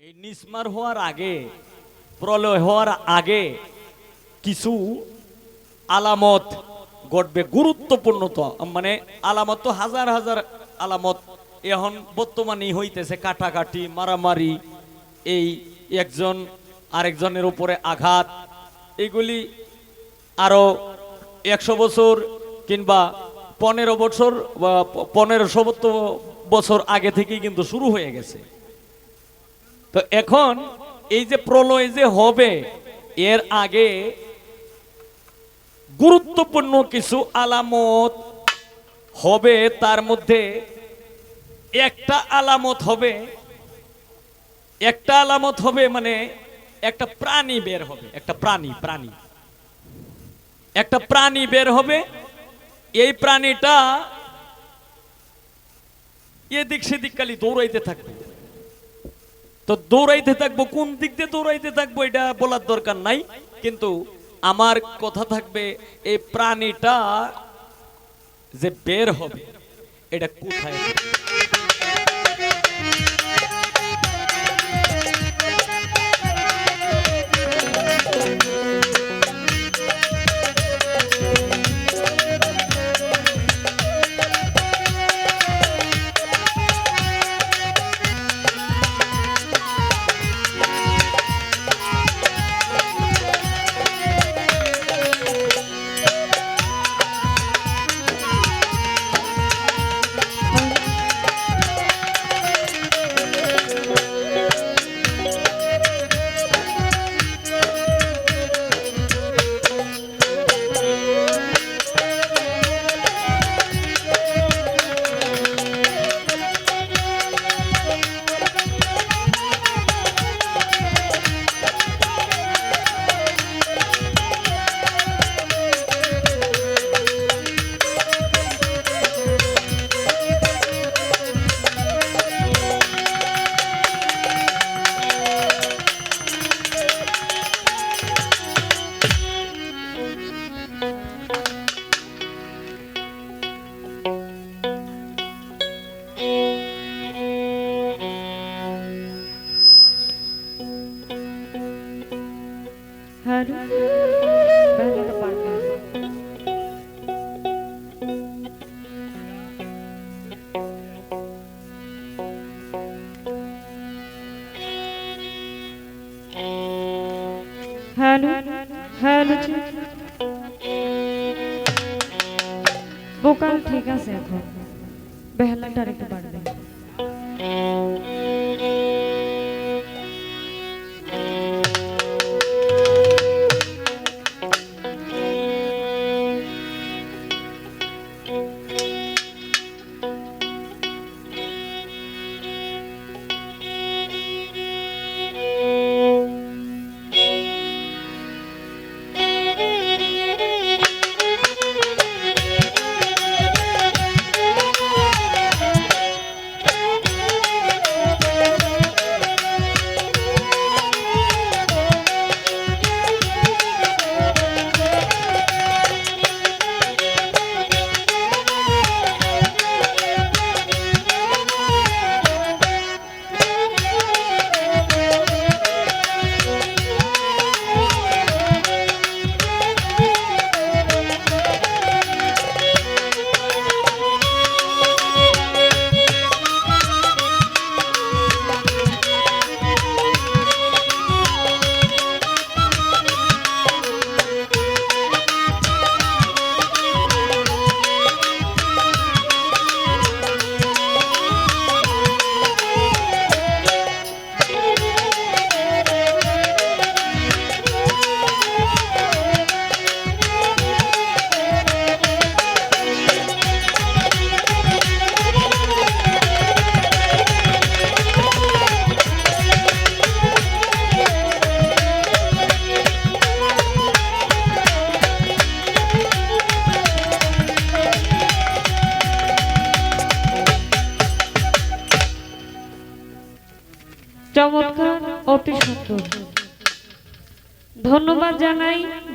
এই নিসমার হওয়ার আগে, প্রলয় হওয়ার আগে কিছু আলামত ঘটবে, গুরুত্বপূর্ণ তো মানে আলামত তো হাজার হাজার আলামত এখন বর্তমানে হইতেছে, কাটাকাটি, মারামারি, এই একজন আরেকজনের উপরে আঘাত, এগুলি আরও একশো বছর কিংবা পনেরো বছর বা পনেরোশো বছর আগে থেকেই কিন্তু শুরু হয়ে গেছে। তো এখন এই যে প্রলয় যে হবে, এর আগে গুরুত্বপূর্ণ কিছু আলামত হবে। তার মধ্যে একটা আলামত হবে, একটা আলামত হবে মানে একটা প্রাণী বের হবে, একটা প্রাণী প্রাণী। একটা প্রাণী বের হবে, এই প্রাণীটা এদিক সেদিক খালি দৌড়াইতে থাকবে। তো দৌড়াইতে থাকব, কোন দিক দিয়ে দৌড়াইতে থাকব এটা বলার দরকার নাই। কিন্তু আমার কথা থাকবে, এই প্রাণীটা যে বের হবে, এটা কোথায়? হ্যালো হ্যালো বোকাল ঠিক আছে এখন বেহালাটা আর একটু বাড়বে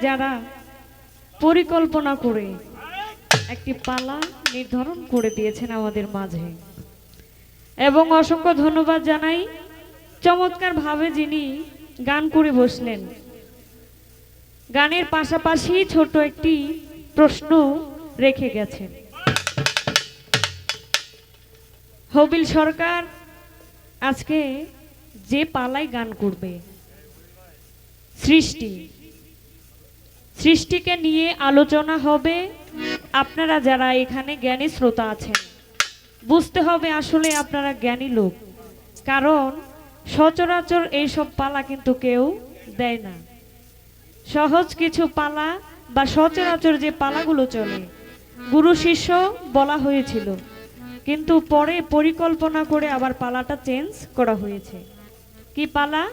যারা পরিকল্পনা করে একটি পালা নির্ধারণ করে দিয়েছেন আমাদের মাঝে। এবং অসংখ্য ধন্যবাদ জানাই চমৎকার ভাবে যিনি গান করে বসলেন। গানের পাশাপাশি ছোট একটি প্রশ্ন রেখে গেছেন। হবিল সরকার আজকে যে পালায় গান করবে, সৃষ্টি সৃষ্টিকে নিয়ে আলোচনা হবে। আপনারা যারা এখানে জ্ঞানী শ্রোতা আছেন, বুঝতে হবে আসলে আপনারা জ্ঞানী লোক। কারণ সচরাচর এইসব পালা কিন্তু কেউ দেয় না। সহজ কিছু পালা বা সচরাচর যে পালাগুলো চলে, গুরু শিষ্য বলা হয়েছিল। কিন্তু পরে পরিকল্পনা করে আবার পালাটা চেঞ্জ করা হয়েছে। কি পালা?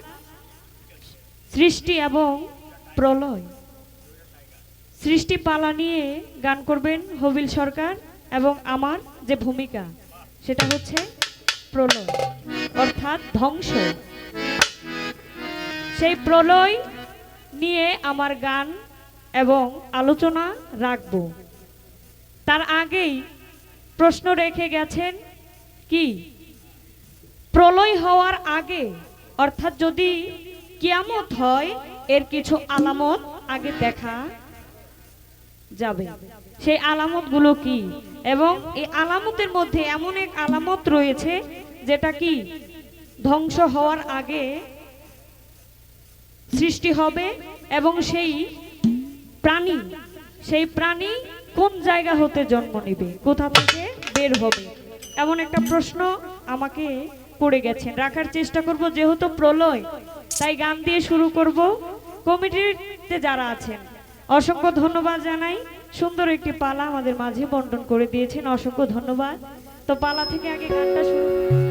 সৃষ্টি এবং প্রলয়। সৃষ্টি পালা নিয়ে গান করবেন হবিল সরকার এবং আমার যে ভূমিকা, সেটা হচ্ছে প্রলয়, অর্থাৎ ধ্বংস। সেই প্রলয় নিয়ে আমার গান এবং আলোচনা রাখব। তার আগেই প্রশ্ন রেখে গেছেন কি? প্রলয় হওয়ার আগে, অর্থাৎ যদি কিয়ামত হয়, এর কিছু আলামত আগে দেখা যাবে। সেই আলামতগুলো কি? এবং এই আলামতের মধ্যে এমন এক আলামত রয়েছে, যেটা কি? ধ্বংস হওয়ার আগে সৃষ্টি হবে এবং সেই প্রাণী সেই প্রাণী কোন জায়গা হতে জন্ম নেবে? কোথা থেকে বের হবে? এমন একটা প্রশ্ন আমাকে করে গেছেন রাখার চেষ্টা করব, যেহেতু প্রলয়, তাই গান দিয়ে শুরু করব। কমিটিতে যারা আছেন অসংখ্য ধন্যবাদ জানাই। সুন্দর একটি পালা আমাদের মাঝে বন্টন করে দিয়েছেন। অসংখ্য ধন্যবাদ। তো পালা থেকে আগে গানটা শুরু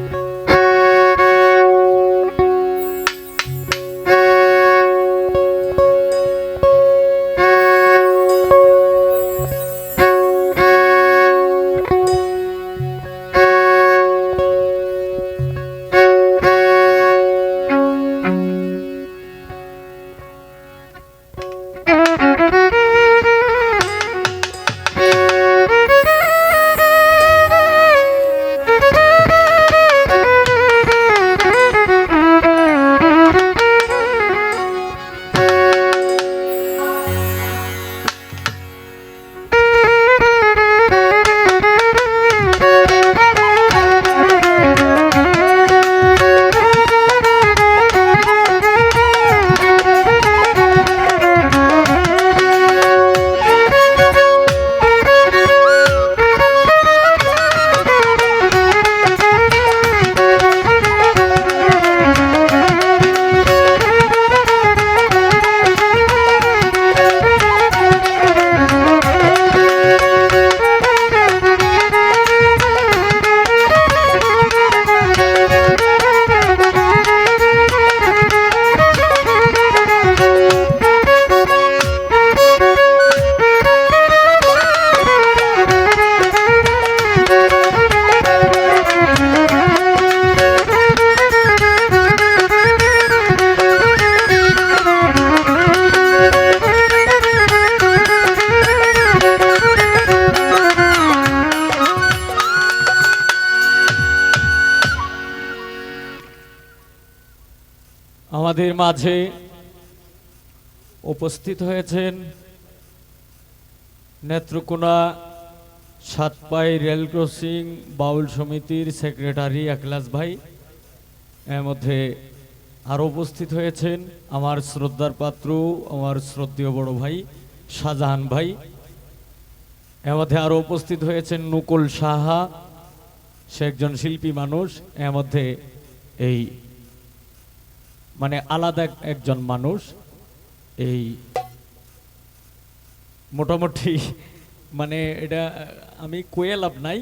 মাঝে উপস্থিত হয়েছেন নেত্রকোনা সাতপাই রেল ক্রসিং বাউল সমিতির সেক্রেটারি একলাস ভাই। এর মধ্যে আরও উপস্থিত হয়েছেন আমার শ্রদ্ধার পাত্র, আমার শ্রদ্ধেয় বড় ভাই শাহজাহান ভাই। এর মধ্যে আরও উপস্থিত হয়েছেন নুকুল সাহা, সে একজন শিল্পী মানুষ। এর মধ্যে এই মানে আলাদা একজন মানুষ এই মোটামুটি মানে এটা আমি কয়ে লাভ নাই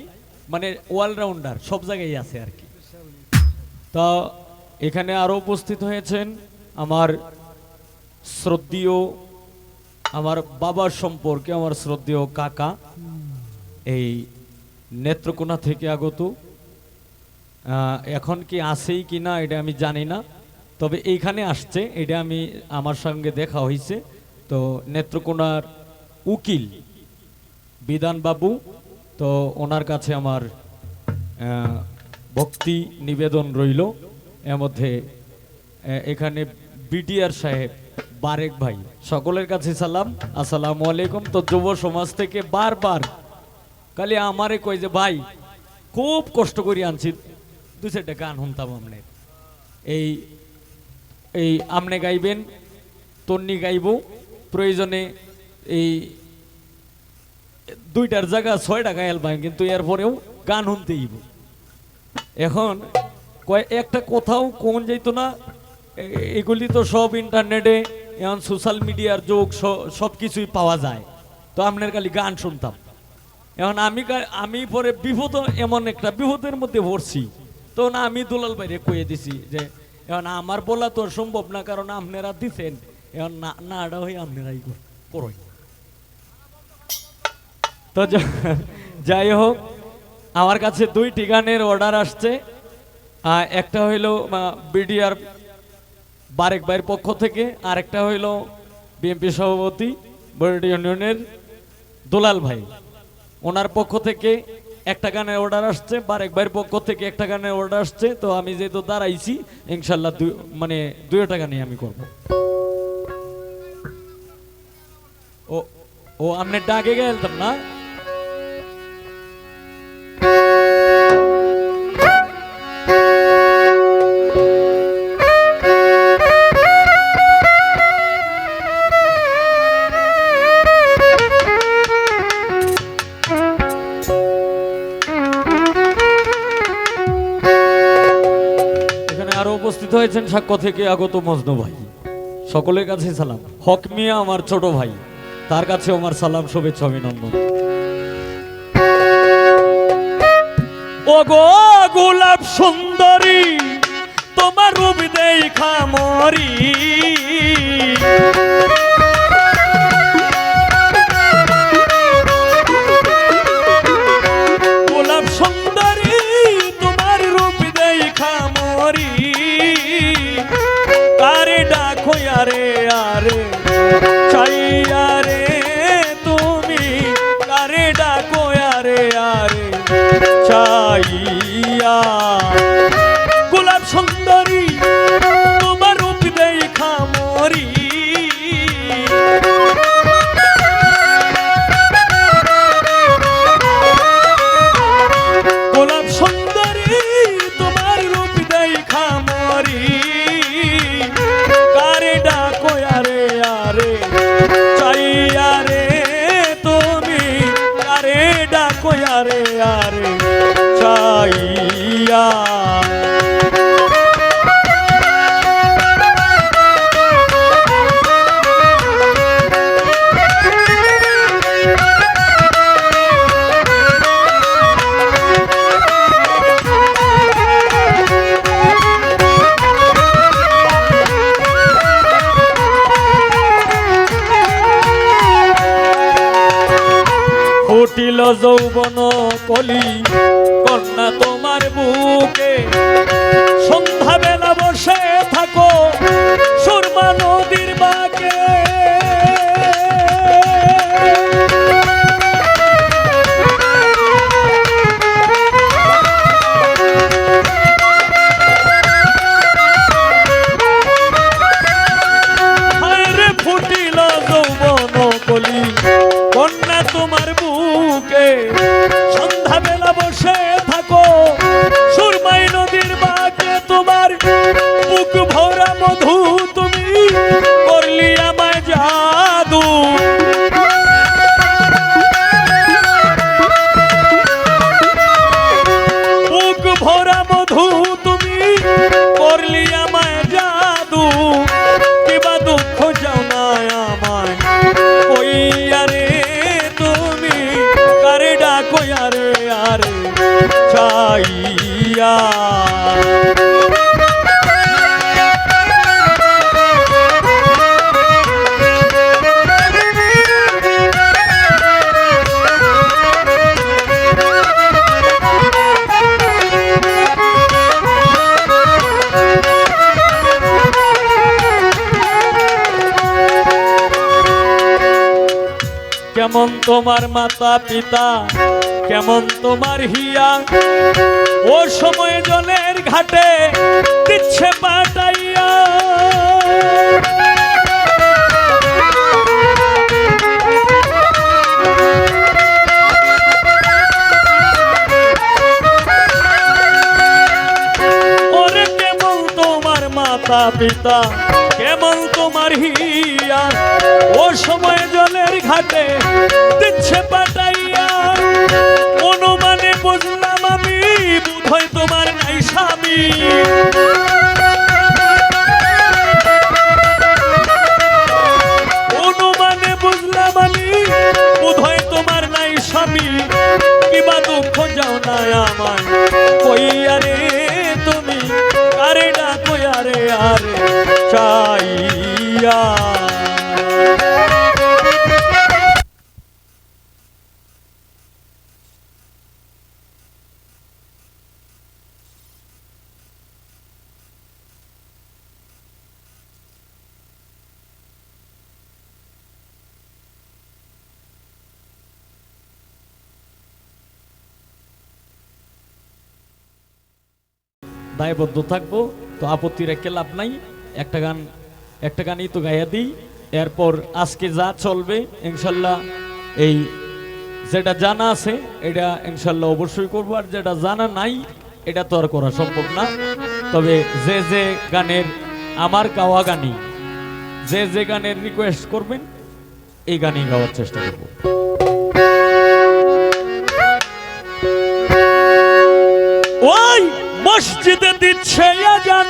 মানে অলরাউন্ডার সব জায়গায় আছে আর কি। তো এখানে আরও উপস্থিত হয়েছেন আমার শ্রদ্ধীয়, আমার বাবার সম্পর্কে আমার শ্রদ্ধেয় কাকা, এই নেত্রকোনা থেকে আগত। এখন কি আছেই কি না এটা আমি জানি না। তবে এইখানে আসছে, এটা আমি আমার সঙ্গে দেখা হয়েছে তো নেত্রকোনার উকিল, বিধান বাবু, তো ওনার কাছে আমার ভক্তি নিবেদন রইল। এর মধ্যে এখানে বিটিআর সাহেব, বারেক ভাই, সকলের কাছে সালাম। আসসালামু আলাইকুম। তো যুব সমাজ থেকে বারবার খালি আমারে কই যে, ভাই, খুব কষ্ট করে আনছি। দু চারটা গান শুনতাম আমনে। এই এই আমনে গাইবেন, তন্নি গাইব। প্রয়োজনে এই দুইটার জায়গা ছয়টা গায়াল ভাই কিন্তু এরপরেও গান শুনতেইব এখন একটা কোথাও কোন যাইতো না এগুলি তো সব ইন্টারনেটে, এখন সোশ্যাল মিডিয়ার যুগ সব কিছুই পাওয়া যায়। তো আপনার খালি গান শুনতাম। এখন আমি আমি পরে বিপদ, এমন একটা বিপদের মধ্যে পড়ছি। তো না আমি দুলাল বাইরে কয়ে দিছি যে এখন আমার বলা তো সম্ভব না, কারণ আপনারা দিছেন। এখন না নাটা হয়ে আপনারাই করই তো যাই হোক, আমার কাছে দুইটি গানের অর্ডার আসছে। একটা হইল বিডিআর বারেক ভাইয়ের পক্ষ থেকে, আর একটা হইল বিএনপি সভাপতি বরডি ইউনিয়নের দুলাল ভাই। ওনার পক্ষ থেকে একটা গানের অর্ডার আসছে, বারেক ভাইয়ের পক্ষ থেকে একটা গানের অর্ডার আসছে, তো আমি যেহেতু দাঁড়াইছি, ইনশাল্লাহ দুই- মানে দুইটা গানই আমি করব। ও ও আপনি ডাকে গেলতাম না? উপস্থিত হয়েছেন সাক্ষ্য থেকে আগত মজনু ভাই। সকলের কাছে সালাম। হক মিয়া আমার ছোট ভাই। তার কাছে আমার সালাম, শুভেচ্ছা, অভিনন্দন। ও গো গোলাপ সুন্দরী, তোমার রূপ দেখা মরি। গোলাপ সুন্দরী, তোমার রূপ দেখা মরি। চাইয়া রে তুমি কারে ডাকো আরে আরে চাইয়া bolí. বেলা তোমার মাতা পিতা, কেমন তোমার হিয়া? ও সময় জলের ঘাটে দিচ্ছে পাটাইয়া। মাতা পিতা, কেমন তোমার হিয়া? ও সময় ঘাটে দিচ্ছে পাটাইয়া। অনুমানে বুঝলাম আমি, বোধহয় তোমার নাই স্বামী। অনুমানে বুঝলাম আমি, বোধহয় তোমার নাই স্বামী। কিবা দুঃখ যাও আমার কইয়া রে তুমি আরে আরে, চাইয়া। দায়বদ্ধ থাকব, তো আপত্তি রেখে লাভ নাই। একটা গান, একটা গানই তো গাইয়া দিই। এরপর আজকে যা চলবে, ইনশাল্লাহ এই যেটা জানা আছে, এটা ইনশাল্লাহ অবশ্যই করব। আর যেটা জানা নাই, এটা তো আর করা সম্ভব না। তবে যে যে গানের আমার গাওয়া গানই, যে যে গানের রিকোয়েস্ট করবেন, এই গানই গাওয়ার চেষ্টা করব। মসজিদে দিচ্ছে আজান,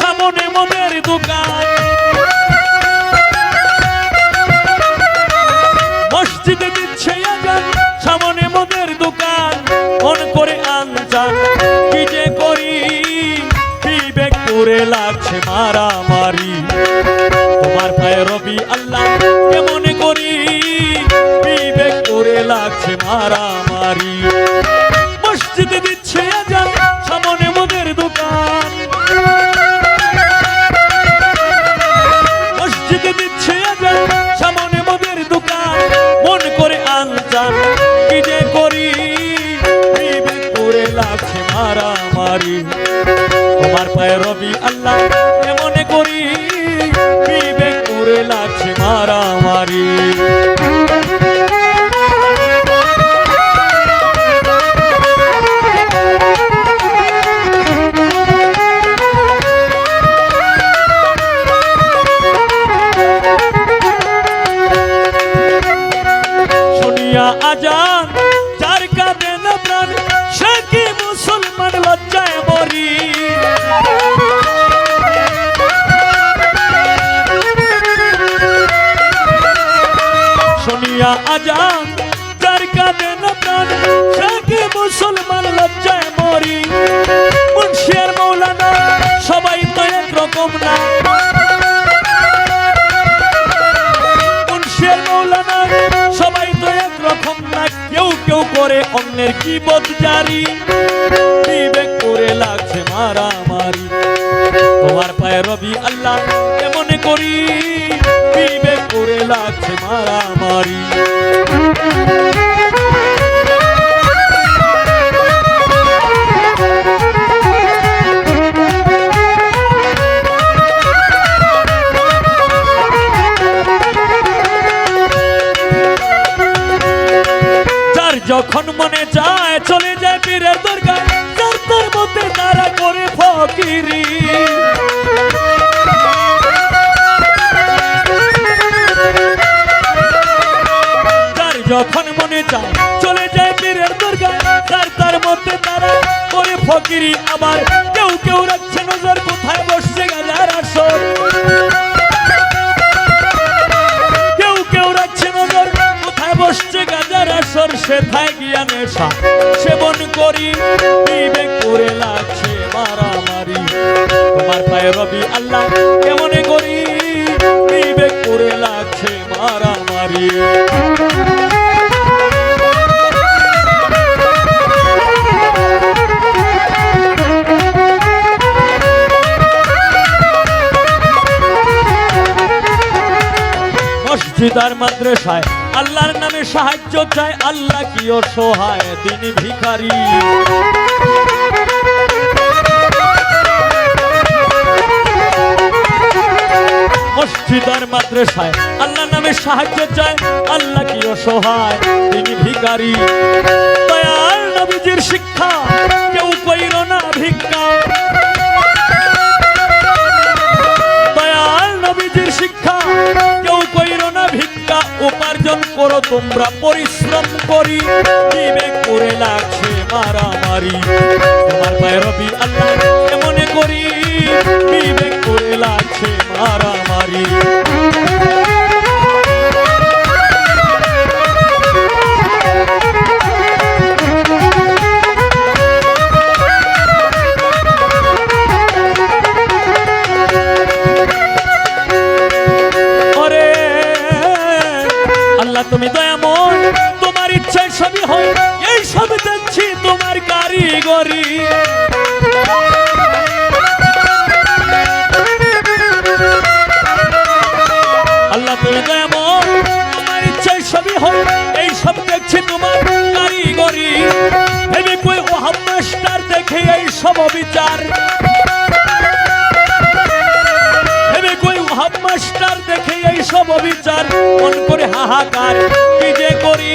সামনে মদের দোকান। মসজিদে দিচ্ছে আজান, সামনে মদের দোকান। মন করে আনজান কি যে করি বিবেক করে লাগছে মারামারি। তোমার পায়ে রবি আল্লাহ, কেমন করি বিবেক করে লাগছে মারামারি। মসজিদে দিচ্ছে রবি আল্লাহ। কেমন করি বিবেক করে লাগছে মারামারি। অন্যের কি জারি। বিবেক করে লাগছে মারামারি। তোমার পায়ে রবি আল্লাহ এমন করি। বিবেক করে লাগছে মারামারি। ফকিরি আবার কেউ কেউ রাখছে নজর, কোথায় বসছে গাজার আসর? কেউ কেউ রাখছে নজর, কোথায় বসছে গাজার আসর? সেথায় গিয়া নেশা সেবন করি। বিবেক করে লাগছে মারামারি। তোমার পায়ে রবি আল্লাহ, কেমন আর মাদ্রাসায়, আল্লাহর নামে সাহায্য চায়, আল্লাহ কি অসহায় দিন ভিখারি। মসজিদ আর মাদ্রাসায় আল্লাহ নামে সাহায্য চায়, আল্লাহ কি অসহায় তিনি ভিখারি। দয়াল নবীজির শিক্ষা, কেউ কইর না ভিক্ষা। শিক্ষা, কেউ কইর ভিক্ষা উপার্জন করো, তোমরা পরিশ্রম করি। বিবেক করে লাগছে মারামারি। তোমার পায়ের আল্লাহ মনে করি? বিবেক করে লাগছে মারামারি। ওহাব মাস্টার, দেখে এই সব অবিচার। মন করে হাহাকার, কি যে করি?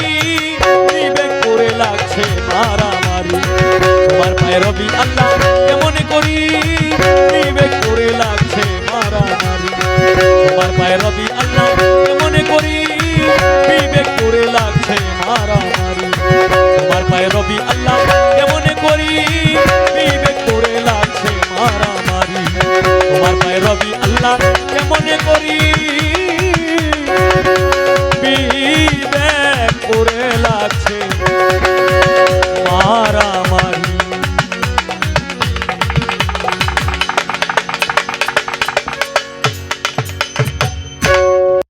বিবেক করে লাগছে মারামারি। তোমার পায়ের রবি আল্লাহ